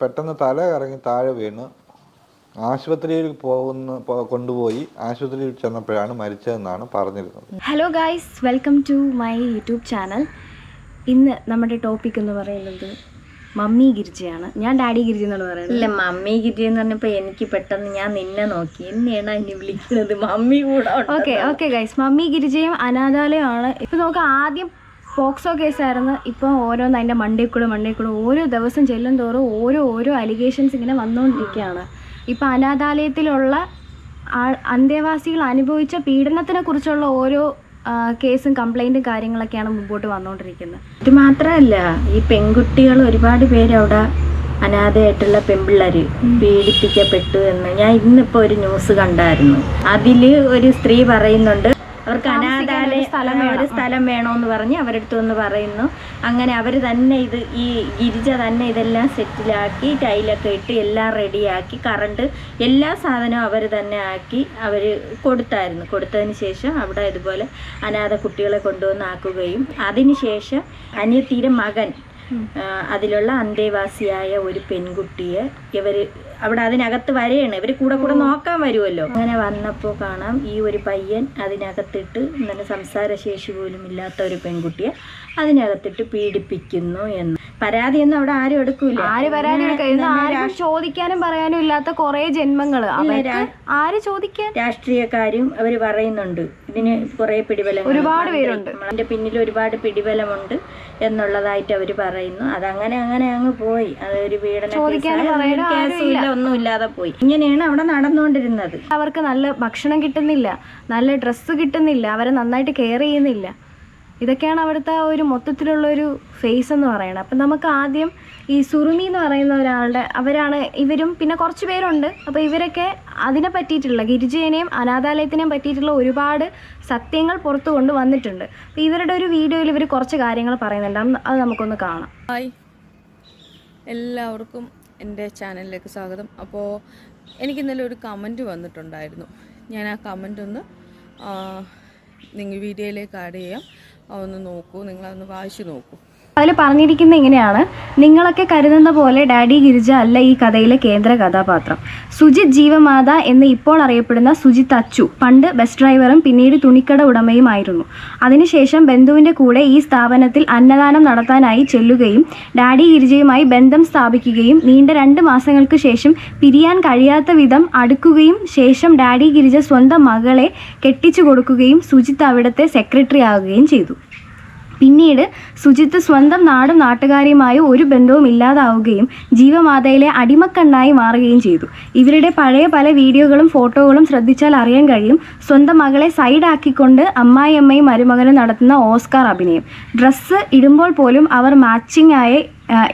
പെട്ടെന്ന് തല കറങ്ങി താഴെ വീണ്. ആശുപത്രിയിൽ പോകുന്ന കൊണ്ടുപോയി ആശുപത്രിയിൽ ചെന്നപ്പോഴാണ് മരിച്ചതെന്നാണ് പറഞ്ഞിരുന്നത്. Hello guys welcome to my YouTube channel ഇന്ന് നമ്മുടെ ടോപ്പിക് എന്ന് പറയുന്നത് മമ്മി ഗിരിജയാണ്. ഞാൻ ഡാഡി ഗിരിജ എന്നാണ് പറയുന്നത്. ഇല്ല മമ്മി ഗിരിജ എന്ന് പറഞ്ഞപ്പോൾ എനിക്ക് പെട്ടെന്ന് ഞാൻ നിന്നെ നോക്കി. എന്നെയാണ് അതിനെ വിളിക്കുന്നത്? മമ്മി കൂടെ. ഓക്കെ ഓക്കെ ഗൈസ് മമ്മി ഗിരിജയും അനാഥാലയമാണ്. ഇപ്പൊ നമുക്ക് ആദ്യം പോക്സോ കേസായിരുന്നു. ഇപ്പോൾ ഓരോന്ന് അതിന്റെ മണ്ടേക്കൂടെ കൂടെ മണ്ടയിൽ കൂടെ ഓരോ ദിവസം ചെല്ലും തോറും ഓരോ ഓരോ അലിഗേഷൻസ് ഇങ്ങനെ വന്നുകൊണ്ടിരിക്കുകയാണ് ഇപ്പം അനാഥാലയത്തിലുള്ള അന്തേവാസികൾ അനുഭവിച്ച പീഡനത്തിനെ കുറിച്ചുള്ള ഓരോ കേസും കംപ്ലൈന്റും കാര്യങ്ങളൊക്കെയാണ് മുമ്പോട്ട് വന്നുകൊണ്ടിരിക്കുന്നത് ഇത് മാത്രമല്ല ഈ പെൺകുട്ടികൾ ഒരുപാട് പേര് അവിടെ അനാഥയായിട്ടുള്ള പെമ്പിള്ളര് പീഡിപ്പിക്കപ്പെട്ടു എന്ന് ഞാൻ ഇന്നിപ്പോ ഒരു ന്യൂസ് കണ്ടായിരുന്നു. അതിൽ ഒരു സ്ത്രീ പറയുന്നുണ്ട് അവർക്ക് അനാഥാലയ ഒരു സ്ഥലം വേണമെന്ന് പറഞ്ഞ് അവരടുത്ത് വന്ന് പറയുന്നു. അങ്ങനെ അവർ തന്നെ ഇത് ഈ ഗിരിജ തന്നെ ഇതെല്ലാം സെറ്റിലാക്കി ടൈലൊക്കെ ഇട്ട് എല്ലാം റെഡിയാക്കി കറണ്ട് എല്ലാ സാധനവും അവർ തന്നെ ആക്കി അവർ കൊടുത്തായിരുന്നു. കൊടുത്തതിന് ശേഷം അവിടെ ഇതുപോലെ അനാഥ കുട്ടികളെ കൊണ്ടുവന്ന് ആക്കുകയും അതിനുശേഷം അനിയത്തിയുടെ മകൻ അതിലുള്ള അന്തേവാസിയായ ഒരു പെൺകുട്ടിയെ ഇവർ അവിടെ അതിനകത്ത് വരെയാണ്. ഇവർ കൂടെ കൂടെ നോക്കാൻ വരുമല്ലോ അങ്ങനെ വന്നപ്പോൾ കാണാം ഈ ഒരു പയ്യൻ അതിനകത്തിട്ട് ഇങ്ങനെ സംസാരശേഷി പോലും ഇല്ലാത്ത ഒരു പെൺകുട്ടിയെ അതിനകത്തിട്ട് പീഡിപ്പിക്കുന്നു എന്ന്. പരാതിയൊന്നും അവിടെ ആരും എടുക്കൂല. ആര് പരാതി ആരും ചോദിക്കാനും പറയാനും ഇല്ലാത്ത കുറെ ജന്മങ്ങൾ ആര് ചോദിക്കാൻ? രാഷ്ട്രീയക്കാരും അവർ പറയുന്നുണ്ട്. ഇതിന് കുറെ പിടിബലം ഒരുപാട് പേരുണ്ട്. അതിന്റെ പിന്നിൽ ഒരുപാട് പിടിബലമുണ്ട് എന്നുള്ളതായിട്ട് അവർ പറയുന്നു. അതങ്ങനെ അങ്ങനെ അങ്ങ് പോയി. അതൊരു പീഡന കേസും. ഇല്ല ഒന്നും ഇല്ലാതെ പോയി. ഇങ്ങനെയാണ് അവിടെ നടന്നുകൊണ്ടിരുന്നത്. അവർക്ക് നല്ല ഭക്ഷണം കിട്ടുന്നില്ല. നല്ല ഡ്രസ്സ് കിട്ടുന്നില്ല. അവരെ നന്നായിട്ട് കെയർ ചെയ്യുന്നില്ല. ഇതൊക്കെയാണ് അവിടുത്തെ ഒരു മൊത്തത്തിലുള്ള ഒരു ഫേസ് എന്ന് പറയുന്നത്. അപ്പം നമുക്ക് ആദ്യം ഈ സുറുമി എന്ന് പറയുന്ന ഒരാളുടെ അവരാണ് ഇവരും പിന്നെ കുറച്ച് പേരുണ്ട്. അപ്പോൾ ഇവരൊക്കെ അതിനെ പറ്റിയിട്ടുള്ള ഗിരിജേനെയും അനാഥാലയത്തിനെയും പറ്റിയിട്ടുള്ള ഒരുപാട് സത്യങ്ങൾ പുറത്തു കൊണ്ടുവന്നിട്ടുണ്ട് അപ്പോൾ ഇവരുടെ ഒരു വീഡിയോയിൽ ഇവർ കുറച്ച് കാര്യങ്ങൾ പറയുന്നുണ്ട്. അത് നമുക്കൊന്ന് കാണാം. എല്ലാവർക്കും എന്റെ ചാനലിലേക്ക് സ്വാഗതം. അപ്പോൾ എനിക്ക് ഇന്നലെ ഒരു കമന്റ് വന്നിട്ടുണ്ടായിരുന്നു. ഞാൻ ആ കമന്റ് ഒന്ന് നിങ്ങൾ വീഡിയോയിലേക്ക് ആഡ് ചെയ്യാം. അതൊന്ന് നോക്കൂ. നിങ്ങളതൊന്ന് വായിച്ചു നോക്കൂ. അതിൽ പറഞ്ഞിരിക്കുന്ന ഇങ്ങനെയാണ്. നിങ്ങളൊക്കെ കരുതുന്ന പോലെ ഡാഡി ഗിരിജ അല്ല ഈ കഥയിലെ കേന്ദ്ര കഥാപാത്രം. സുജിത് ജീവമാത എന്ന് ഇപ്പോൾ അറിയപ്പെടുന്ന സുജിത് അച്ചു പണ്ട് ബസ് ഡ്രൈവറും പിന്നീട് തുണിക്കട ഉടമയുമായിരുന്നു അതിനുശേഷം ബന്ധുവിന്റെ കൂടെ ഈ സ്ഥാപനത്തിൽ അന്നദാനം നടത്താനായി ചെല്ലുകയും ഡാഡി ഗിരിജയുമായി ബന്ധം സ്ഥാപിക്കുകയും നീണ്ട രണ്ട് മാസങ്ങൾക്ക് ശേഷം പിരിയാൻ കഴിയാത്ത വിധം അടുക്കുകയും ശേഷം ഡാഡി ഗിരിജ സ്വന്തം മകളെ കെട്ടിച്ചു കൊടുക്കുകയും സുജിത് അവിടുത്തെ സെക്രട്ടറി ആവുകയും ചെയ്തു. പിന്നീട് സുജിത്ത് സ്വന്തം നാടും നാട്ടുകാരിയുമായി ഒരു ബന്ധവും ഇല്ലാതാവുകയും ജീവമാതയിലെ അടിമക്കണ്ണായി മാറുകയും ചെയ്തു. ഇവരുടെ പഴയ പല വീഡിയോകളും ഫോട്ടോകളും ശ്രദ്ധിച്ചാൽ അറിയാൻ കഴിയും. സ്വന്തം മകളെ സൈഡാക്കിക്കൊണ്ട് അമ്മായിയമ്മയും മരുമകനും നടത്തുന്ന ഓസ്കാർ അഭിനയം. ഡ്രസ്സ് ഇടുമ്പോൾ പോലും അവർ മാച്ചിങ് ആയി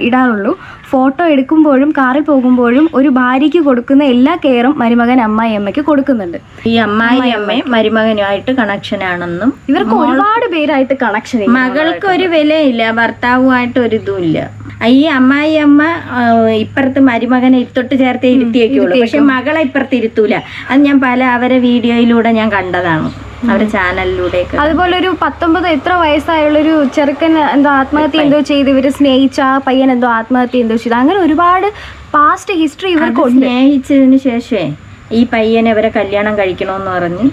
ഇടാറുള്ളൂ. ഫോട്ടോ എടുക്കുമ്പോഴും കാറിൽ പോകുമ്പോഴും ഒരു ഭാര്യയ്ക്ക് കൊടുക്കുന്ന എല്ലാ കെയറും മരുമകൻ അമ്മായി അമ്മയ്ക്ക് കൊടുക്കുന്നുണ്ട്. ഈ അമ്മായി അമ്മയും മരുമകനുമായിട്ട് കണക്ഷൻ ആണെന്നും ഇവർക്ക് ഒരുപാട് പേരായിട്ട് കണക്ഷൻ മകൾക്ക് ഒരു വിലയില്ല ഭർത്താവുമായിട്ട് ഒരു ഇതുമില്ല. ഈ അമ്മായി അമ്മ ഇപ്പുറത്ത് മരുമകനെ ഇത്തൊട്ട് ചേർത്ത് ഇരുത്തിയേക്കുള്ളൂ പക്ഷെ മകളെ ഇപ്പുറത്ത് ഇരുത്തൂല. അത് ഞാൻ പല അവരെ വീഡിയോയിലൂടെ ഞാൻ കണ്ടതാണ്. അവരുടെ ചാനലിലൂടെ അതുപോലെ ഒരു പത്തൊമ്പത് എത്ര വയസ്സായുള്ളൊരു ചെറുക്കൻ എന്തോ ആത്മഹത്യ എന്തോ ചെയ്ത് ഇവർ സ്നേഹിച്ച ആ പയ്യൻ എന്തോ ആത്മഹത്യ എന്തോ ചെയ്തു. അങ്ങനെ ഒരുപാട് പാസ്റ്റ് ഹിസ്റ്ററി ഇവർക്ക് സ്നേഹിച്ചതിന് ശേഷമേ ഈ പയ്യനെ ഇവരെ കല്യാണം കഴിക്കണമെന്ന് പറഞ്ഞ്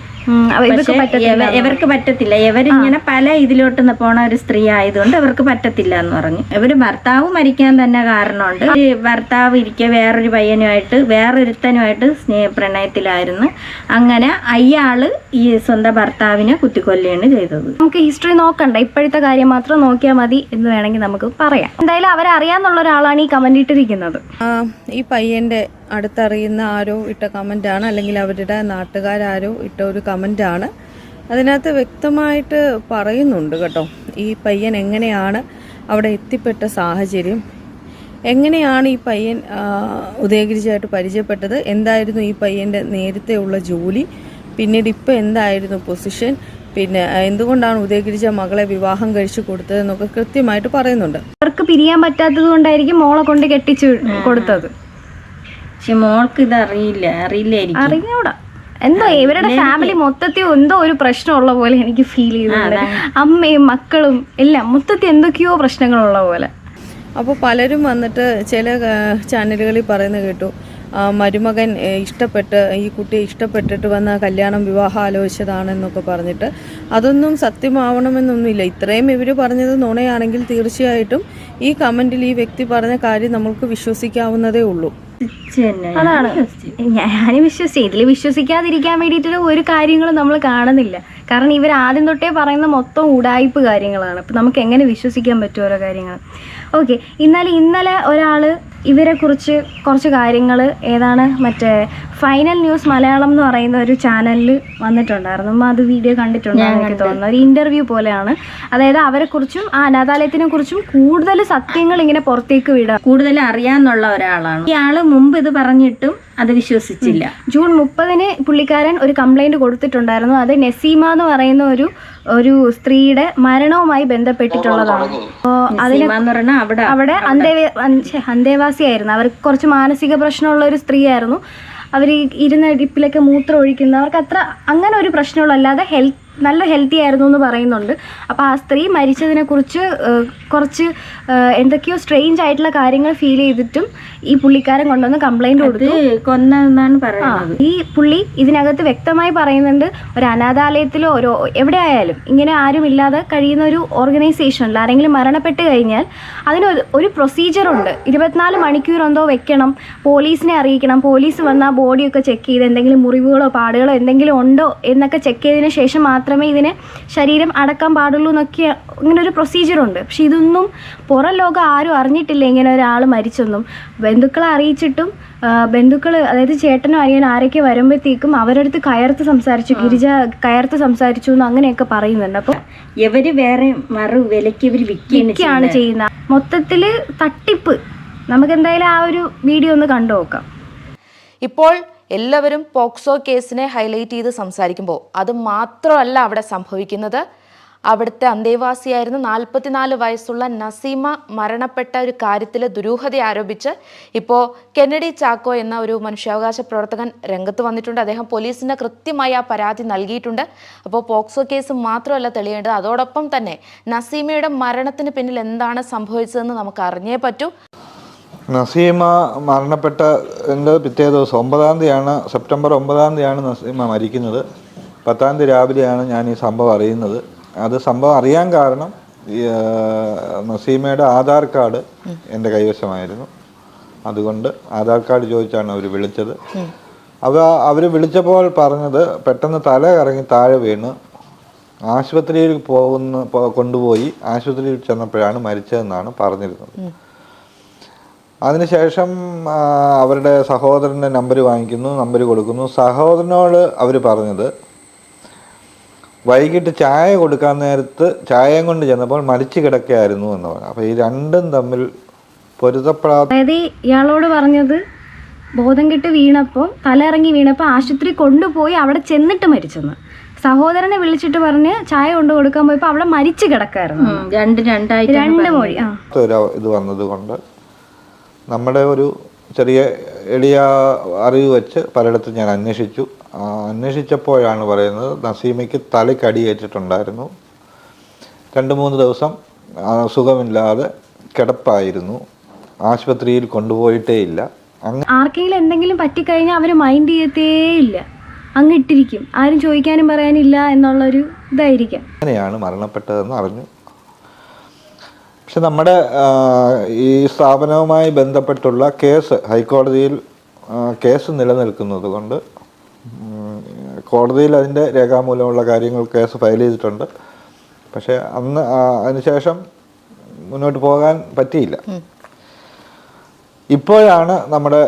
ഇവർക്ക് പറ്റത്തില്ല ഇവരിങ്ങനെ പല ഇതിലോട്ട് പോണ ഒരു സ്ത്രീ ആയതുകൊണ്ട് അവർക്ക് പറ്റത്തില്ല എന്ന് പറഞ്ഞു. ഇവർ ഭർത്താവ് മരിക്കാൻ തന്നെ കാരണമുണ്ട്. ഈ ഭർത്താവ് ഇരിക്കെ വേറൊരു പയ്യനുമായിട്ട് വേറൊരുത്തനുമായിട്ട് സ്നേഹ പ്രണയത്തിലായിരുന്നു അങ്ങനെ അയാൾ ഈ സ്വന്തം ഭർത്താവിനെ കുത്തിക്കൊല്ലുകയാണ് ചെയ്തത്. നമുക്ക് ഹിസ്റ്ററി നോക്കണ്ട. ഇപ്പോഴത്തെ കാര്യം മാത്രം നോക്കിയാൽ മതി എന്ന് വേണമെങ്കിൽ നമുക്ക് പറയാം. എന്തായാലും അവരറിയാന്നുള്ള ഒരാളാണ് ഈ കമന്റ് ഇട്ടിരിക്കുന്നത്. ഈ പയ്യന്റെ അടുത്തറിയുന്ന ആരോ ഇട്ട കമന്റ് ആണ്. അല്ലെങ്കിൽ അവരുടെ നാട്ടുകാരോ ഇട്ട ഒരു കമന്റാണ് അതിനകത്ത് വ്യക്തമായിട്ട് പറയുന്നുണ്ട് കേട്ടോ ഈ പയ്യൻ എങ്ങനെയാണ് അവിടെ എത്തിപ്പെട്ട സാഹചര്യം? എങ്ങനെയാണ് ഈ പയ്യൻ ആ, ഉദയഗിരിജായിട്ട് പരിചയപ്പെട്ടത്? എന്തായിരുന്നു ഈ പയ്യന്റെ നേരത്തെ ഉള്ള ജോലി? പിന്നീട് ഇപ്പം എന്തായിരുന്നു പൊസിഷൻ? പിന്നെ എന്തുകൊണ്ടാണ് ഉദയഗിരിജ മകളെ വിവാഹം കഴിച്ചു കൊടുത്തത് എന്നൊക്കെ കൃത്യമായിട്ട് പറയുന്നുണ്ട്. അവർക്ക് പിരിയാൻ പറ്റാത്തത് കൊണ്ടായിരിക്കും മോളെ കൊണ്ട് കെട്ടിച്ചു കൊടുത്തത്. പക്ഷെ മോൾക്ക് ഇത് അറിയില്ല അറിയില്ലായിരിക്കും അറിഞ്ഞൂടാ. എന്തോ ഇവരുടെ ഫാമിലി മൊത്തത്തിൽ എന്തോ ഒരു പ്രശ്നമുള്ള പോലെ എനിക്ക് ഫീൽ ചെയ്യുന്നുണ്ട് അമ്മയും മക്കളും എല്ലാം മൊത്തത്തിൽ എന്തൊക്കെയോ പ്രശ്നങ്ങളുള്ള പോലെ. അപ്പോൾ പലരും വന്നിട്ട് ചില ചാനലുകളിൽ പറയുന്നത് കേട്ടു. മരുമകൻ ഇഷ്ടപ്പെട്ട് ഈ കുട്ടിയെ ഇഷ്ടപ്പെട്ടിട്ട് വന്ന കല്യാണം വിവാഹം ആലോചിച്ചതാണെന്നൊക്കെ പറഞ്ഞിട്ട് അതൊന്നും സത്യമാവണമെന്നൊന്നുമില്ല. ഇത്രയും ഇവർ പറഞ്ഞത് നുണയാണെങ്കിൽ തീർച്ചയായിട്ടും ഈ കമന്റിൽ ഈ വ്യക്തി പറഞ്ഞ കാര്യം നമ്മൾക്ക് വിശ്വസിക്കാവുന്നതേ ഉള്ളൂ. അതാണ്. ഞാൻ വിശ്വസിച്ച്. ഇതിൽ വിശ്വസിക്കാതിരിക്കാൻ വേണ്ടിയിട്ട് ഒരു കാര്യങ്ങളും നമ്മൾ കാണുന്നില്ല. കാരണം ഇവർ ആദ്യം തൊട്ടേ പറയുന്ന മൊത്തം ഉടായ്പ് കാര്യങ്ങളാണ്. അപ്പം നമുക്ക് എങ്ങനെ വിശ്വസിക്കാൻ പറ്റും ഓരോ കാര്യങ്ങൾ ഓക്കെ ഇന്നലെ ഇന്നലെ ഒരാൾ ഇവരെക്കുറിച്ച് കുറച്ച് കാര്യങ്ങൾ ഏതാണ് മറ്റേ ഫൈനൽ ന്യൂസ് മലയാളം എന്ന് പറയുന്ന ഒരു ചാനലിൽ വന്നിട്ടുണ്ടായിരുന്നു. അത് വീഡിയോ കണ്ടിട്ടുണ്ടെന്ന് എനിക്ക് തോന്നുന്നു. ഒരു ഇന്റർവ്യൂ പോലെയാണ്. അതായത് അവരെക്കുറിച്ചും ആ അനാഥാലയത്തിനെ കുറിച്ചും കൂടുതൽ സത്യങ്ങൾ ഇങ്ങനെ പുറത്തേക്ക് വിടാം കൂടുതൽ അറിയാന്നുള്ള ഒരാളാണ്. ഇയാൾ മുമ്പ് ഇത് പറഞ്ഞിട്ടും അത് വിശ്വസിച്ചില്ല. ജൂൺ മുപ്പതിന് പുള്ളിക്കാരൻ ഒരു കംപ്ലൈന്റ് കൊടുത്തിട്ടുണ്ടായിരുന്നു. അത് നസീമ എന്ന് പറയുന്ന ഒരു ഒരു സ്ത്രീയുടെ മരണവുമായി ബന്ധപ്പെട്ടിട്ടുള്ളതാണ്. അതിന് അവിടെ അവിടെ അന്തേവ അന്തേവാസിയായിരുന്നു അവർക്ക് കുറച്ച് മാനസിക പ്രശ്നമുള്ള ഒരു സ്ത്രീയായിരുന്നു. അവർ ഇരുന്ന ഇടിപ്പിലൊക്കെ മൂത്രം ഒഴിക്കുന്നു അവർക്ക് അത്ര അങ്ങനെ ഒരു പ്രശ്നമുള്ളൂ അല്ലാതെ ഹെൽത്ത് നല്ല ഹെൽത്തി ആയിരുന്നു എന്ന് പറയുന്നുണ്ട്. അപ്പോൾ ആ സ്ത്രീ മരിച്ചതിനെക്കുറിച്ച് കുറച്ച് എന്തൊക്കെയോ സ്ട്രെയിഞ്ച് ആയിട്ടുള്ള കാര്യങ്ങൾ ഫീൽ ചെയ്തിട്ടും ഈ പുള്ളിക്കാരൻ കൊണ്ടുവന്ന് കംപ്ലൈന്റ് കൊടുത്തു. കൊന്നെന്നാണ് പറയുന്നത്. ഈ പുള്ളി ഇതിനകത്ത് വ്യക്തമായി പറയുന്നുണ്ട് ഒരു അനാഥാലയത്തിലോ ഒരു എവിടെ ആയാലും ഇങ്ങനെ ആരും ഇല്ലാതെ കഴിയുന്ന ഒരു ഓർഗനൈസേഷനിൽ ആരെങ്കിലും മരണപ്പെട്ട് കഴിഞ്ഞാൽ അതിന് ഒരു- പ്രൊസീജിയറുണ്ട് പ്രൊസീജിയർ ഉണ്ട്. ഇരുപത്തിനാല് മണിക്കൂർ എന്തോ വെക്കണം പോലീസിനെ അറിയിക്കണം പോലീസ് വന്നാൽ ബോഡിയൊക്കെ ചെക്ക് ചെയ്ത് എന്തെങ്കിലും മുറിവുകളോ പാടുകളോ എന്തെങ്കിലും ഉണ്ടോ എന്നൊക്കെ ചെക്ക് ചെയ്തതിന് ശേഷം മാത്രമേ ഇതിനെ ശരീരം അടക്കാൻ പാടുള്ളൂ എന്നൊക്കെ ഇങ്ങനെ ഒരു പ്രൊസീജിയറുണ്ട് പക്ഷെ ഇതൊന്നും പുറം ലോകം ആരും അറിഞ്ഞിട്ടില്ല ഇങ്ങനെ ഒരാൾ മരിച്ചൊന്നും. ബന്ധുക്കളെ അറിയിച്ചിട്ടും ബന്ധുക്കൾ അതായത് ചേട്ടനും അനിയനും ആരൊക്കെ വരുമ്പോഴത്തേക്കും അവരടുത്ത് കയർത്ത് സംസാരിച്ചു ഗിരിജ കയർത്ത് സംസാരിച്ചു എന്ന് അങ്ങനെയൊക്കെ പറയുന്നുണ്ട്. അപ്പോൾ ഇവർ വേറെ മറു വിലയ്ക്ക് ഇവർ വിൽക്കുകയാണ് ചെയ്യുന്നത്. ചെയ്യുന്ന മൊത്തത്തിൽ തട്ടിപ്പ്. നമുക്ക് എന്തായാലും ആ ഒരു വീഡിയോ ഒന്ന് കണ്ടു നോക്കാം ഇപ്പോൾ എല്ലാവരും പോക്സോ കേസിനെ ഹൈലൈറ്റ് ചെയ്ത് സംസാരിക്കുമ്പോൾ അത് മാത്രമല്ല അവിടെ സംഭവിക്കുന്നത്. അവിടുത്തെ അന്തേവാസിയായിരുന്ന നാൽപ്പത്തിനാല് വയസ്സുള്ള നസീമ മരണപ്പെട്ട ഒരു കാര്യത്തിൽ ദുരൂഹത ആരോപിച്ച് ഇപ്പോൾ കെന്നഡി ചാക്കോ എന്ന ഒരു മനുഷ്യാവകാശ പ്രവർത്തകൻ രംഗത്ത് വന്നിട്ടുണ്ട്. അദ്ദേഹം പോലീസിന് കൃത്യമായി ആ പരാതി നൽകിയിട്ടുണ്ട്. അപ്പോൾ പോക്സോ കേസ് മാത്രമല്ല തെളിയേണ്ടത്. അതോടൊപ്പം തന്നെ നസീമയുടെ മരണത്തിന് പിന്നിൽ എന്താണ് സംഭവിച്ചതെന്ന് നമുക്ക് അറിഞ്ഞേ പറ്റൂ. നസീമ മരണപ്പെട്ട എന്റെ പിറ്റേ ദിവസം ഒമ്പതാം തീയതിയാണ് സെപ്റ്റംബർ ഒമ്പതാം തീയതിയാണ് നസീമ മരിക്കുന്നത്. പത്താം തീയതി രാവിലെയാണ് ഞാൻ ഈ സംഭവം അറിയുന്നത്. അത് സംഭവം അറിയാൻ കാരണം നസീമയുടെ ആധാർ കാർഡ് എന്റെ കൈവശമായിരുന്നു. അതുകൊണ്ട് ആധാർ കാർഡ് ചോദിച്ചാണ് അവർ വിളിച്ചത്. അവ അവർ വിളിച്ചപ്പോൾ പറഞ്ഞത് പെട്ടെന്ന് തല കറങ്ങി താഴെ വീണ്. ആശുപത്രിയിൽ പോകുന്ന കൊണ്ടുപോയി ആശുപത്രിയിൽ ചെന്നപ്പോഴാണ് മരിച്ചതെന്നാണ് പറഞ്ഞിരുന്നത്. അതിനുശേഷം അവരുടെ സഹോദരന്റെ നമ്പർ വാങ്ങിക്കുന്നു നമ്പർ കൊടുക്കുന്നു. സഹോദരനോട് അവർ പറഞ്ഞത് വൈകിട്ട് ചായ കൊടുക്കാൻ നേരത്ത് ചായയും കൊണ്ട് ചെന്നപ്പോൾ മരിച്ചു കിടക്കുകയായിരുന്നു എന്ന് പറഞ്ഞു. അപ്പോൾ ഈ രണ്ടും തമ്മിൽ പൊരുത്തപ്പെടാത്ത അതായത് ഇയാളോട് പറഞ്ഞത് ബോധം കെട്ട് വീണപ്പോൾ തലയിറങ്ങി വീണപ്പോൾ ആശുപത്രി കൊണ്ടുപോയി അവിടെ ചെന്നിട്ട് മരിച്ചെന്ന്. സഹോദരനെ വിളിച്ചിട്ട് പറഞ്ഞ് ചായ കൊണ്ടു കൊടുക്കാൻ പോയപ്പോൾ അവിടെ മരിച്ചു കിടക്കായിരുന്നു. രണ്ട് രണ്ടായിട്ട് രണ്ട് മൊഴി ആ. ഇത് ഇത് വന്നതുകൊണ്ട് നമ്മുടെ ഒരു ചെറിയ എളിയ അറിവ് വെച്ച് പലയിടത്തും ഞാൻ അന്വേഷിച്ചു. അന്വേഷിച്ചപ്പോഴാണ് പറയുന്നത് നസീമയ്ക്ക് തലക്കടിയേറ്റിട്ടുണ്ടായിരുന്നു. രണ്ട് മൂന്ന് ദിവസം സുഖമില്ലാതെ കിടപ്പായിരുന്നു. ആശുപത്രിയിൽ കൊണ്ടുപോയിട്ടേ ഇല്ല. ആർക്കെങ്കിലും എന്തെങ്കിലും പറ്റിക്കഴിഞ്ഞാൽ അവർ മൈൻഡ് ചെയ്യത്തേ ഇല്ല. അങ്ങ് ഇട്ടിരിക്കും. ആരും ചോദിക്കാനും പറയാനില്ല എന്നുള്ളൊരു ഇതായിരിക്കാം. അങ്ങനെയാണ് മരണപ്പെട്ടതെന്ന് അറിഞ്ഞു. പക്ഷെ നമ്മുടെ ഈ സ്ഥാപനവുമായി ബന്ധപ്പെട്ടുള്ള കേസ് ഹൈക്കോടതിയിൽ കേസ് നിലനിൽക്കുന്നത് കൊണ്ട് കോടതിയിൽ അതിന്റെ രേഖാമൂലമുള്ള കാര്യങ്ങൾ കേസ് ഫയൽ ചെയ്തിട്ടുണ്ട്. പക്ഷേ അന്ന് അതിനുശേഷം മുന്നോട്ട് പോകാൻ പറ്റിയില്ല. ഇപ്പോഴാണ് നമ്മുടെ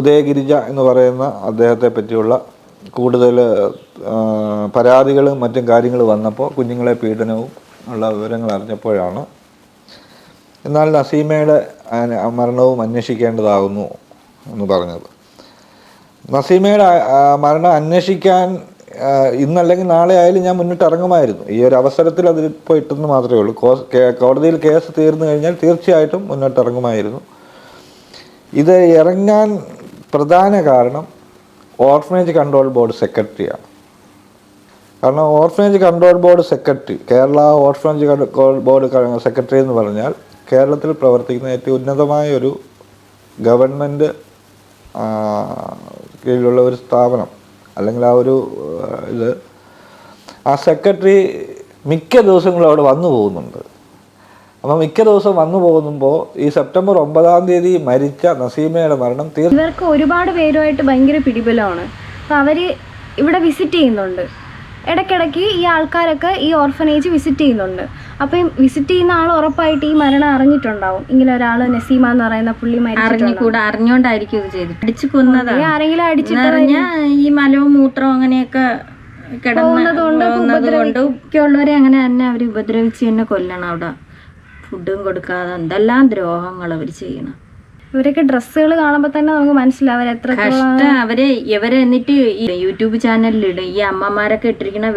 ഉദയഗിരിജ എന്ന് പറയുന്ന അദ്ദേഹത്തെ പറ്റിയുള്ള കൂടുതൽ പരാതികളും മറ്റും കാര്യങ്ങൾ വന്നപ്പോൾ കുഞ്ഞുങ്ങളെ പീഡനവും ഉള്ള വിവരങ്ങൾ അറിഞ്ഞപ്പോഴാണ് എന്നാൽ നസീമയുടെ മരണവും അന്വേഷിക്കേണ്ടതാകുന്നു എന്ന് പറഞ്ഞത്. നസീമയുടെ മരണം അന്വേഷിക്കാൻ ഇന്നല്ലെങ്കിൽ നാളെ ആയാലും ഞാൻ മുന്നിട്ട് ഇറങ്ങുമായിരുന്നു. ഈ ഒരു അവസരത്തിൽ അതിൽ ഇപ്പോൾ ഇട്ടെന്ന് മാത്രമേ ഉള്ളൂ. കോടതിയിൽ കേസ് തീർന്നു കഴിഞ്ഞാൽ തീർച്ചയായിട്ടും മുന്നോട്ട് ഇറങ്ങുമായിരുന്നു. ഇത് ഇറങ്ങാൻ പ്രധാന കാരണം ഓർഫനേജ് കൺട്രോൾ ബോർഡ് സെക്രട്ടറിയാണ്. കാരണം orphanage control board secretary Kerala orphanage control board secretary എന്ന് പറഞ്ഞാൽ കേരളത്തിൽ പ്രവർത്തിക്കുന്ന ഏറ്റവും ഉന്നതമായ ഒരു ഗവൺമെന്റ് കീഴിലുള്ള ഒരു സ്ഥാപനം അല്ലെങ്കിൽ ആ ഒരു ഇത് ആ സെക്രട്ടറി മിക്ക ദിവസങ്ങളും അവിടെ വന്നു പോകുന്നുണ്ട്. അപ്പം മിക്ക ദിവസം വന്നു പോകുമ്പോൾ ഈ സെപ്റ്റംബർ ഒമ്പതാം തീയതി മരിച്ച നസീമയുടെ മരണം ഇവർക്ക് ഒരുപാട് പേരുമായിട്ട് ഭയങ്കര പിടിബലമാണ് അപ്പോൾ അവർ ഇവിടെ വിസിറ്റ് ചെയ്യുന്നുണ്ട്. ഇടയ്ക്കിടയ്ക്ക് ഈ ആൾക്കാരൊക്കെ ഈ ഓർഫനേജ് വിസിറ്റ് ചെയ്യുന്നുണ്ട്. അപ്പം വിസിറ്റ് ചെയ്യുന്ന ആൾ ഉറപ്പായിട്ട് ഈ മരണം അറിഞ്ഞിട്ടുണ്ടാവും. ഇങ്ങനെ ഒരാൾ നസീമ എന്ന് പറയുന്ന പുള്ളി അറിഞ്ഞുകൂടാ അറിഞ്ഞോണ്ടായിരിക്കും ഇത് അടിച്ചു കൊന്നതാണ് ഈ ആരെങ്കിലും അടിച്ചിട്ട് പറഞ്ഞ ഈ മലവും മൂത്രവും അങ്ങനെയൊക്കെ കിടന്ന് പോകുന്നത് കൊണ്ട് ഉള്ളവരെ അങ്ങനെ തന്നെ അവർ ഉപദ്രവിച്ച് തന്നെ കൊല്ലണം അവിടെ. ഫുഡും കൊടുക്കാതെ എന്തെല്ലാം ദ്രോഹങ്ങൾ അവർ ചെയ്യണം. ഇവരൊക്കെ ഡ്രസ്സുകൾ കാണുമ്പോൾ തന്നെ നമുക്ക് മനസ്സിലാവും എത്ര അവർ കഷ്ട. അവരെ ഇവരെ എന്നിട്ട് യൂട്യൂബ് ചാനലിലിടും. ഈ അമ്മമാരൊക്കെ ഇട്ടിരിക്കുന്ന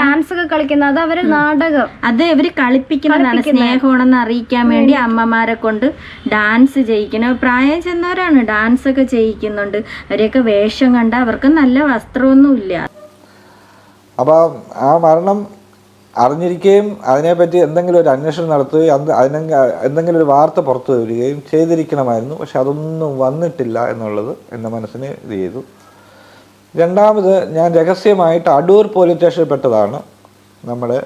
ഡാൻസ് ഒക്കെ കളിക്കുന്നത്. അത് അവർ നാടകം. അത് ഇവർ കളിപ്പിക്കുന്നതാണ്. സ്നേഹമാണെന്ന് അറിയിക്കാൻ വേണ്ടി അമ്മമാരെ കൊണ്ട് ഡാൻസ് ചെയ്യിക്കണം പ്രായം ചെന്നവരാണ് ഡാൻസ് ഒക്കെ ചെയ്യിക്കുന്നുണ്ട്. അവരെയൊക്കെ വേഷം കണ്ട അവർക്ക് നല്ല വസ്ത്രമൊന്നുമില്ല. അപ്പോൾ ആ മരണം അറിഞ്ഞിരിക്കുകയും അതിനെപ്പറ്റി എന്തെങ്കിലും ഒരു അന്വേഷണം നടത്തുകയും അത് അതിനെ എന്തെങ്കിലും ഒരു വാർത്ത പുറത്തു വരികയും ചെയ്തിരിക്കണമായിരുന്നു. പക്ഷെ അതൊന്നും വന്നിട്ടില്ല എന്നുള്ളത് എന്റെ മനസ്സിന് ഇത് ചെയ്തു. രണ്ടാമത് ഞാൻ രഹസ്യമായിട്ട് അടൂർ പോലീസ് സ്റ്റേഷനിൽ പെട്ടതാണ് നമ്മുടെ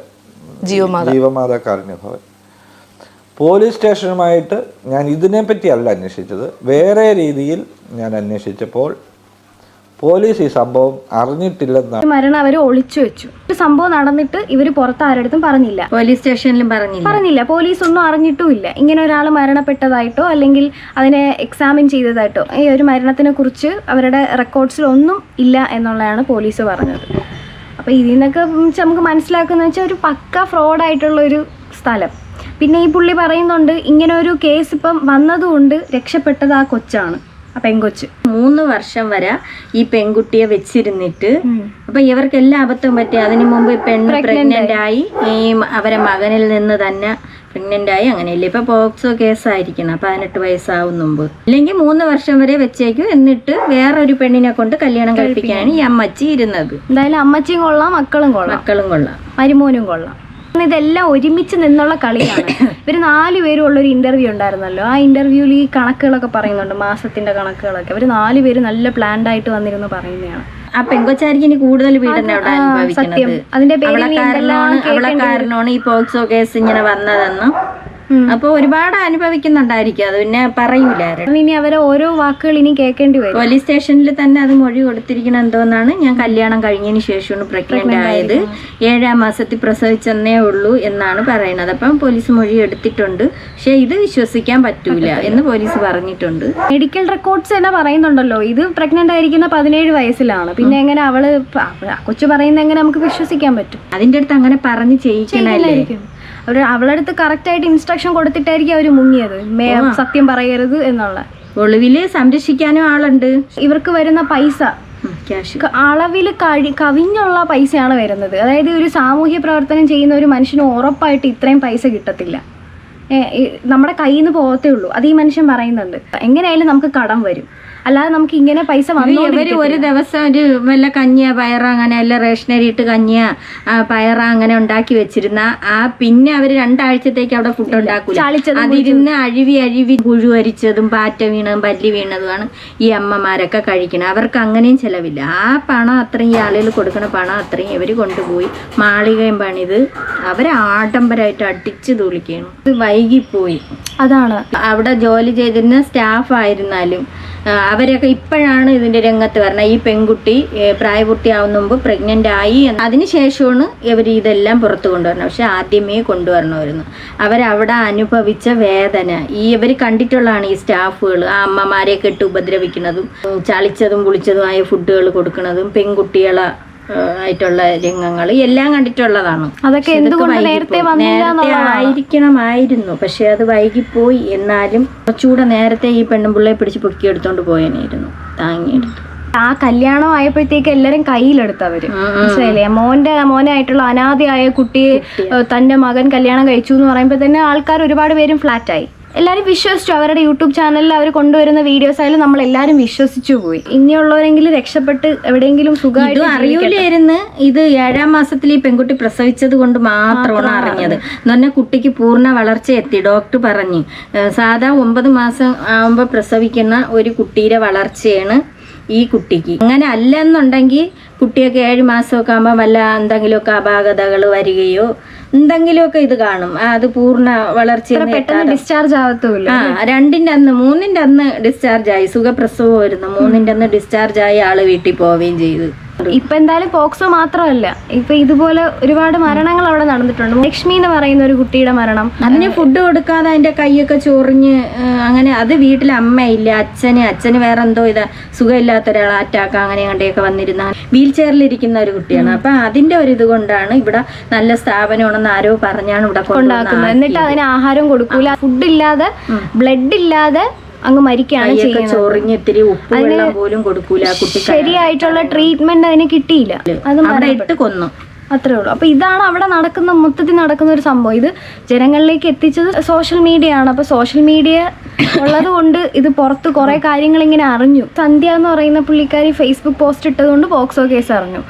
ജീവമാത കാരുണ്യഭവൻ പോലീസ് സ്റ്റേഷനുമായിട്ട് ഞാൻ ഇതിനെപ്പറ്റിയല്ല അന്വേഷിച്ചത്. വേറെ രീതിയിൽ ഞാൻ അന്വേഷിച്ചപ്പോൾ പോലീസ് ഈ സംഭവം അറിഞ്ഞിട്ടില്ലെന്നാണ്. മരണം അവർ ഒളിച്ചു വെച്ചു. സംഭവം നടന്നിട്ട് ഇവർ പുറത്ത് ആരടുത്തും പറഞ്ഞില്ല. പോലീസ് സ്റ്റേഷനിലും പറഞ്ഞില്ല. പറഞ്ഞില്ല. പോലീസ് ഒന്നും അറിഞ്ഞിട്ടുമില്ല. ഇങ്ങനെ ഒരാൾ മരണപ്പെട്ടതായിട്ടോ അല്ലെങ്കിൽ അതിനെ എക്സാമിൻ ചെയ്തതായിട്ടോ ഈ ഒരു മരണത്തിനെ കുറിച്ച് അവരുടെ റെക്കോർഡ്സിൽ ഒന്നും ഇല്ല എന്നുള്ളതാണ് പോലീസ് പറഞ്ഞത്. അപ്പോൾ ഇതിൽ നിന്നൊക്കെ നമുക്ക് മനസ്സിലാക്കുന്ന വെച്ചാൽ ഒരു പക്ക ഫ്രോഡായിട്ടുള്ള ഒരു സ്ഥലം. പിന്നെ ഈ പുള്ളി പറയുന്നുണ്ട് ഇങ്ങനെ ഒരു കേസ് ഇപ്പം വന്നതുകൊണ്ട് രക്ഷപ്പെട്ടത് ആ കൊച്ചാണ്. ആ പെങ്കൊച്ച്. മൂന്ന് വർഷം വരെ ഈ പെൺകുട്ടിയെ വെച്ചിരുന്നിട്ട് അപ്പൊ ഇവർക്ക് എല്ലാ അബദ്ധവും പറ്റി. അതിനു മുമ്പ് പെണ്ണ് പ്രഗ്നന്റ് ആയി. ഈ അവരെ മകനിൽ നിന്ന് തന്നെ പ്രഗ്നന്റ് ആയി. അങ്ങനെയല്ലേ? ഇപ്പൊ പോക്സോ കേസായിരിക്കണം പതിനെട്ട് വയസ്സാവും മുമ്പ്. ഇല്ലെങ്കിൽ മൂന്ന് വർഷം വരെ വെച്ചേക്കും. എന്നിട്ട് വേറെ ഒരു പെണ്ണിനെ കൊണ്ട് കല്യാണം കഴിപ്പിക്കാനാണ് ഈ അമ്മച്ചി ഇരുന്നത്. എന്തായാലും അമ്മച്ചിയും കൊള്ളാം മക്കളും കൊള്ളാം. മക്കളും കൊള്ളാം. മരുമോനും കൊള്ളാം. ഇതെല്ലാം ഒരുമിച്ച് നിന്നുള്ള കളിയാണ്. ഇവർ നാല് പേരും ഉള്ള ഒരു ഇന്റർവ്യൂ ഉണ്ടായിരുന്നല്ലോ. ആ ഇന്റർവ്യൂവിൽ ഈ കണക്കുകളൊക്കെ പറയുന്നുണ്ട് മാസത്തിന്റെ കണക്കുകളൊക്കെ. അവർ നാല് പേര് നല്ല പ്ലാൻഡ് ആയിട്ട് വന്നിരുന്നു പറയുന്നതാണ്. ആ പെങ്കൊച്ചായിരിക്കും ഇനി കൂടുതൽ പീഡനം അവിടെ അനുഭവിക്കുന്നത് അവളെ കാരണമാണ് അവളെ കാരണമാണ് ഈ പോക്സോ കേസ് ഇങ്ങനെ വന്നതെന്നും ഉം. അപ്പൊ ഒരുപാട് അനുഭവിക്കുന്നുണ്ടായിരിക്കും. അത് പിന്നെ പറയൂല ഇനി അവരെ ഓരോ വാക്കുകൾ ഇനി കേൾക്കേണ്ടി വരും. പോലീസ് സ്റ്റേഷനിൽ തന്നെ അത് മൊഴി കൊടുത്തിരിക്കണം എന്തോന്നാണ് ഞാൻ കല്യാണം കഴിഞ്ഞതിന് ശേഷമാണ് പ്രഗ്നന്റ് ആയത്. ഏഴാം മാസത്തിൽ പ്രസവിച്ചെന്നേ ഉള്ളൂ എന്നാണ് പറയുന്നത്. അപ്പം പോലീസ് മൊഴി എടുത്തിട്ടുണ്ട്. പക്ഷെ ഇത് വിശ്വസിക്കാൻ പറ്റൂല എന്ന് പോലീസ് പറഞ്ഞിട്ടുണ്ട്. മെഡിക്കൽ റെക്കോർഡ്സ് തന്നെ പറയുന്നുണ്ടല്ലോ. ഇത് പ്രഗ്നന്റ് ആയിരിക്കുന്ന പതിനേഴ് വയസ്സിലാണ്. പിന്നെ എങ്ങനെ അവൾ കൊച്ചു പറയുന്ന എങ്ങനെ നമുക്ക് വിശ്വസിക്കാൻ പറ്റും? അതിന്റെ അടുത്ത് അങ്ങനെ പറഞ്ഞ് ചെയ്യിക്കണല്ലേ? ആയിരിക്കും അവർ അവളടുത്ത് കറക്റ്റായിട്ട് കറക്റ്റ് ആയിട്ട് ഇൻസ്ട്രക്ഷൻ കൊടുത്തിട്ടായിരിക്കും അവർ മുങ്ങിയത്. മേ സത്യം പറയരുത് എന്നുള്ള. ഒളിവിൽ സംരക്ഷിക്കാനും ആളുണ്ട്. ഇവർക്ക് വരുന്ന പൈസ. അളവിൽ കഴി കവിഞ്ഞുള്ള പൈസയാണ് വരുന്നത്. അതായത് ഒരു സാമൂഹ്യ പ്രവർത്തനം ചെയ്യുന്ന ഒരു മനുഷ്യന് ഉറപ്പായിട്ട് ഇത്രയും പൈസ കിട്ടത്തില്ല. നമ്മുടെ കയ്യിൽ നിന്ന് പോകത്തേ ഉള്ളൂ. അത് ഈ മനുഷ്യൻ പറയുന്നുണ്ട്. എങ്ങനെയായാലും നമുക്ക് കടം വരും. അല്ലാതെ നമുക്ക് ഇങ്ങനെ പൈസ വന്നു വന്നു ഒരു ദിവസം ഒരു വല്ല കഞ്ഞിയ പയറ അങ്ങനെ അല്ല റേഷനറി ഇട്ട് കഞ്ഞിയ പയറ അങ്ങനെ ഉണ്ടാക്കി വെച്ചിരുന്ന ആ പിന്നെ അവർ രണ്ടാഴ്ചത്തേക്ക് അവിടെ ഫുഡ് ഉണ്ടാക്കൂല. അതിരുന്ന് അഴിവി അഴിവി പുഴു അരിച്ചതും പാറ്റ വീണതും പല്ലി വീണതുമാണ് ഈ അമ്മമാരൊക്കെ കഴിക്കണം. അവർക്ക് അങ്ങനെയും ചെലവില്ല. ആ പണം അത്രയും ഈ ആളുകൾ കൊടുക്കണ പണം അത്രയും ഇവർ കൊണ്ടുപോയി മാളികയും പണിത് അവരെ ആഡംബരമായിട്ട് അടിച്ചു തുളിക്കണം ഇത് വൈകിപ്പോയി. അതാണ്. അവിടെ ജോലി ചെയ്തിരുന്ന സ്റ്റാഫ് ആയിരുന്നാലും അവരൊക്കെ ഇപ്പോഴാണ് ഇതിന്റെ രംഗത്ത് വരുന്നത് ഈ പെൺകുട്ടി പ്രായപൂർത്തിയാവുന്ന മുമ്പ് പ്രഗ്നന്റ് ആയി അതിനുശേഷമാണ് ഇവർ ഇതെല്ലാം പുറത്തു കൊണ്ടുവരണം പക്ഷെ ആദ്യമേ കൊണ്ടുവരണമായിരുന്നു. അവരവിടെ അനുഭവിച്ച വേദന. ഈ ഇവർ കണ്ടിട്ടുള്ളതാണ് ഈ സ്റ്റാഫുകൾ ആ അമ്മമാരെ ഇട്ട് ഉപദ്രവിക്കുന്നതും ചളിച്ചതും പുളിച്ചതുമായ ഫുഡുകൾ കൊടുക്കുന്നതും പെൺകുട്ടികളെ ആയിട്ടുള്ള രംഗങ്ങൾ എല്ലാം കണ്ടിട്ടുള്ളതാണ്. അതൊക്കെ എന്തുകൊണ്ട് നേരത്തെ ആയിരിക്കണമായിരുന്നു. പക്ഷെ അത് വൈകിപ്പോയി എന്നാലും കുറച്ചുകൂടെ നേരത്തെ ഈ പെണ്ണുമ്പിള്ളയെ പിടിച്ച് പൊക്കിയെടുത്തോണ്ട് പോയനായിരുന്നു. താങ്ങിയെടുത്തു. ആ കല്യാണം ആയപ്പോഴത്തേക്ക് എല്ലാരും കയ്യിലെടുത്തവര്. മനസ്സിലായില്ലേ? മോന്റെ മോനായിട്ടുള്ള അനാഥയായ കുട്ടിയെ തന്റെ മകൻ കല്യാണം കഴിച്ചു എന്ന് പറയുമ്പോൾ തന്നെ ആൾക്കാർ ഒരുപാട് പേരും ഫ്ലാറ്റായി എല്ലാവരും വിശ്വസിച്ചു. അവരുടെ യൂട്യൂബ് ചാനലിൽ അവർ കൊണ്ടുവരുന്ന വീഡിയോസ് ആയാലും നമ്മൾ എല്ലാവരും വിശ്വസിച്ചു പോയി. ഇനിയുള്ളവരെങ്കിലും രക്ഷപ്പെട്ട് എവിടെയെങ്കിലും സുഖമായിട്ട് അറിയില്ലായിരുന്നു ഇത് ഏഴാം മാസത്തിൽ ഈ പെൺകുട്ടി പ്രസവിച്ചത് കൊണ്ട് മാത്രമാണ് അറിഞ്ഞത്. എന്ന് പറഞ്ഞാൽ കുട്ടിക്ക് പൂർണ വളർച്ച എത്തി. ഡോക്ടർ പറഞ്ഞു. സാധാ ഒമ്പത് മാസം ആവുമ്പോൾ പ്രസവിക്കുന്ന ഒരു കുട്ടിയുടെ വളർച്ചയാണ് ഈ കുട്ടിക്ക്. അങ്ങനെ അല്ല എന്നുണ്ടെങ്കിൽ കുട്ടിയൊക്കെ ഏഴ് മാസമൊക്കെ ആകുമ്പോൾ വല്ല എന്തെങ്കിലുമൊക്കെ അപാകതകൾ വരികയോ എന്തെങ്കിലുമൊക്കെ ഇത് കാണും. അത് പൂർണ വളർച്ച പെട്ടെന്ന് ഡിസ്ചാർജ് ആവത്തുമില്ല ആ രണ്ടിന്റെ അന്ന് മൂന്നിന്റെ അന്ന് ഡിസ്ചാർജ് ആയി. സുഖപ്രസവമായിരുന്നു. മൂന്നിന്റെ അന്ന് ഡിസ്ചാർജ് ആയി ആൾ വീട്ടിൽ പോവുകയും ചെയ്തു. ഇപ്പൊ എന്തായാലും പോക്സോ മാത്രമല്ല. ഇപ്പൊ ഇതുപോലെ ഒരുപാട് മരണങ്ങൾ അവിടെ നടന്നിട്ടുണ്ട്. ലക്ഷ്മി എന്ന് പറയുന്ന ഒരു കുട്ടിയുടെ മരണം. അതിന് ഫുഡ് കൊടുക്കാതെ അതിന്റെ കൈയൊക്കെ ചൊറിഞ്ഞ് അങ്ങനെ അത് വീട്ടിൽ അമ്മയില്ല അച്ഛന് അച്ഛന് വേറെ എന്തോ ഇതാ സുഖമില്ലാത്ത ഒരാൾ അറ്റാക്ക് അങ്ങനെ കണ്ടൊക്കെ വന്നിരുന്ന വീൽ ചെയറിലിരിക്കുന്ന ഒരു കുട്ടിയാണ്. അപ്പൊ അതിന്റെ ഒരു ഇത് കൊണ്ടാണ് ഇവിടെ നല്ല സ്ഥാപനമാണെന്ന് ആരോ പറഞ്ഞാണ് ഇവിടെ കൊണ്ടാക്കുന്നത്. എന്നിട്ട് അതിന് ആഹാരം കൊടുക്കൂല. ഫുഡ് ഇല്ലാതെ ബ്ലഡ് ഇല്ലാതെ അങ്ങ് മരിക്കുകയാണ് ചെയ്യുന്നത്. ഇത്തിരി ഉപ്പ് വെള്ളം പോലും കൊടുക്കൂല ആ കുട്ടി ശരിയായിട്ടുള്ള ട്രീറ്റ്മെന്റ് അതിന് കിട്ടിയില്ല. അത് കൊന്നു. അത്രേ ഉള്ളൂ. അപ്പൊ ഇതാണ് അവിടെ നടക്കുന്ന മൊത്തത്തിൽ നടക്കുന്ന ഒരു സംഭവം. ഇത് ജനങ്ങളിലേക്ക് എത്തിച്ചത് സോഷ്യൽ മീഡിയ ആണ്. അപ്പൊ സോഷ്യൽ മീഡിയ ഉള്ളത് കൊണ്ട് ഇത് പുറത്ത് കുറെ കാര്യങ്ങൾ ഇങ്ങനെ അറിഞ്ഞു. സന്ധ്യ എന്ന് പറയുന്ന പുള്ളിക്കാരി ഫേസ്ബുക്ക് പോസ്റ്റ് ഇട്ടതുകൊണ്ട് പോക്സോ കേസ് അറിഞ്ഞു.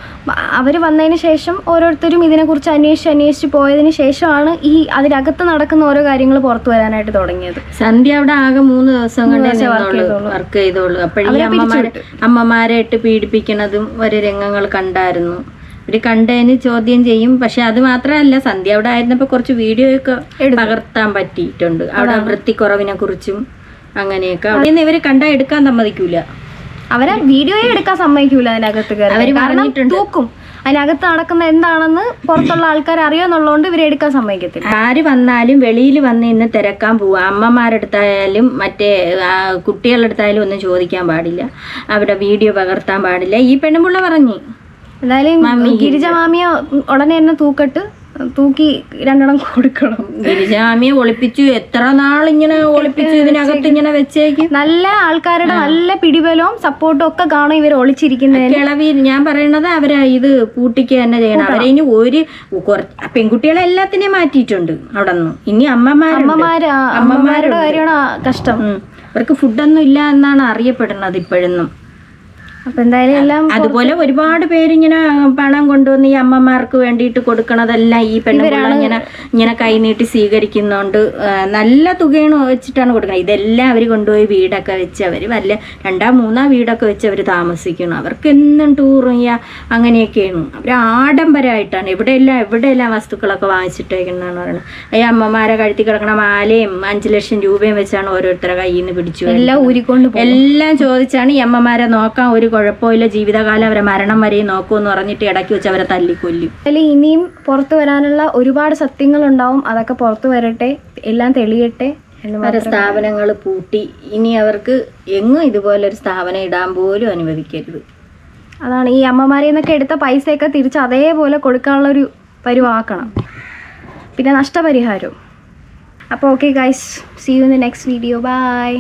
അവർ വന്നതിന് ശേഷം ഓരോരുത്തരും ഇതിനെക്കുറിച്ച് അന്വേഷിച്ച് അന്വേഷിച്ച് പോയതിന് ശേഷമാണ് ഈ അതിനകത്ത് നടക്കുന്ന ഓരോ കാര്യങ്ങൾ പുറത്തു വരാനായിട്ട് തുടങ്ങിയത്. സന്ധ്യ അവിടെ ആകെ മൂന്ന് ദിവസം കണ്ടേ വർക്ക് ചെയ്തോളൂ അപ്പോഴേ അമ്മമാരെ അമ്മമാരെ ഇട്ട് പീഡിപ്പിക്കുന്നതും ഒരു രംഗങ്ങൾ കണ്ടായിരുന്നു. ഇവർ കണ്ടതിന് ചോദ്യം ചെയ്യും. പക്ഷെ അത് മാത്രമല്ല സന്ധ്യ അവിടെ ആയിരുന്നപ്പോ കുറച്ച് വീഡിയോ ഒക്കെ പകർത്താൻ പറ്റിയിട്ടുണ്ട്. അവിടെ വൃത്തിക്കുറവിനെ കുറിച്ചും അങ്ങനെയൊക്കെ. അവിടെ നിന്ന് ഇവർ കണ്ടാ എടുക്കാൻ സമ്മതിക്കൂല. അവരെ വീഡിയോയെ എടുക്കാൻ സമ്മതിക്കൂല അതിനകത്ത് കയറി. കാരണം. തൂക്കും. അതിനകത്ത് നടക്കുന്ന എന്താണെന്ന് പുറത്തുള്ള ആൾക്കാർ അറിയാന്നുള്ളതുകൊണ്ട് ഇവരെ എടുക്കാൻ സമ്മതിക്കത്തില്ല. ആര് വന്നാലും വെളിയിൽ വന്ന് ഇന്ന് തിരക്കാൻ പോവുക അമ്മമാരെടുത്തായാലും മറ്റേ കുട്ടികളുടെ അടുത്തായാലും ഒന്നും ചോദിക്കാൻ പാടില്ല. അവിടെ വീഡിയോ പകർത്താൻ പാടില്ല. ഈ പെണ്ണുപിള്ള പറഞ്ഞു. എന്തായാലും ഗിരിജ മാമിയോ ഉടനെ തന്നെ തൂക്കട്ട് തൂക്കി രണ്ടെണ്ണം കൊടുക്കണം. ഗിരിജാമിയെ ഒളിപ്പിച്ചു. എത്ര നാൾ ഇങ്ങനെ ഒളിപ്പിച്ചു ഇതിനകത്ത് ഇങ്ങനെ വെച്ചേക്കും? നല്ല ആൾക്കാരുടെ നല്ല പിടിബലവും സപ്പോർട്ടും ഒക്കെ കാണും ഇവർ ഒളിച്ചിരിക്കുന്നത് കിളവി ഞാൻ പറയണത് അവരെ ഇത് കൂട്ടിക്ക് തന്നെ ചെയ്യണം. അവരെ ഇനി ഒരു കുറച്ച് പെൺകുട്ടികളെ എല്ലാത്തിനെയും മാറ്റിയിട്ടുണ്ട് അവിടെ നിന്ന് ഇനി അമ്മമാർ അമ്മമാരുടെ കാര്യമാണ് കഷ്ടം. അവർക്ക് ഫുഡൊന്നും ഇല്ല എന്നാണ് അറിയപ്പെടുന്നത് ഇപ്പോഴൊന്നും. അപ്പൊ എന്തായാലും എല്ലാം അതുപോലെ ഒരുപാട് പേര് ഇങ്ങനെ പണം കൊണ്ടുവന്ന് ഈ അമ്മമാർക്ക് വേണ്ടിയിട്ട് കൊടുക്കണതെല്ലാം ഈ പെണ്ണുങ്ങൾ ഇങ്ങനെ ഇങ്ങനെ കൈനീട്ടി സ്വീകരിക്കുന്നുണ്ട്. നല്ല തുകയാണ് വെച്ചിട്ടാണ് കൊടുക്കുന്നത് ഇതെല്ലാം അവർ കൊണ്ടുപോയി വീടൊക്കെ വെച്ച് അവർ വല്ല രണ്ടാ മൂന്നാ വീടൊക്കെ വെച്ച് അവർ താമസിക്കണം അവർക്ക് എന്നും ടൂറും ചെയ്യുക അങ്ങനെയൊക്കെയാണ്. അവർ ആഡംബരമായിട്ടാണ്. എവിടെയെല്ലാം എവിടെയെല്ലാം വസ്തുക്കളൊക്കെ വാങ്ങിച്ചിട്ടേക്കുന്നതെന്ന് പറയുന്നത് ഈ അമ്മമാരെ കഴുത്തി കിടക്കണ മാലയും അഞ്ച് ലക്ഷം രൂപയും വെച്ചാണ് ഓരോരുത്തരുടെ കയ്യിൽ നിന്ന് പിടിച്ചു. എല്ലാം ഊരിക്കൊണ്ട് എല്ലാം ചോദിച്ചാണ് ഈ അമ്മമാരെ നോക്കാൻ ഒരു കുഴപ്പമില്ല. ജീവിതകാലം അവരെ മരണം വരെയും നോക്കുമെന്ന് പറഞ്ഞിട്ട് ഇടയ്ക്ക് വെച്ച് അവരെ തല്ലിക്കൊല്ലും അതിൽ ഇനിയും പുറത്തു വരാനുള്ള ഒരുപാട് സത്യങ്ങൾ ഉണ്ടാവും അതൊക്കെ പുറത്തു വരട്ടെ. എല്ലാം തെളിയട്ടെ എന്ന് അവരെ സ്ഥാപനങ്ങൾ പൂട്ടി. ഇനി അവർക്ക് എങ്ങും ഇതുപോലെ ഒരു സ്ഥാപനം ഇടാൻ പോലും അനുവദിക്കരുത്. അതാണ് ഈ അമ്മമാരിൽ നിന്നൊക്കെ എടുത്ത പൈസയൊക്കെ തിരിച്ച് അതേപോലെ കൊടുക്കാനുള്ള ഒരു പരിവാക്കണം. പിന്നെ നഷ്ടപരിഹാരവും അപ്പോൾ okay guys see you in the next video bye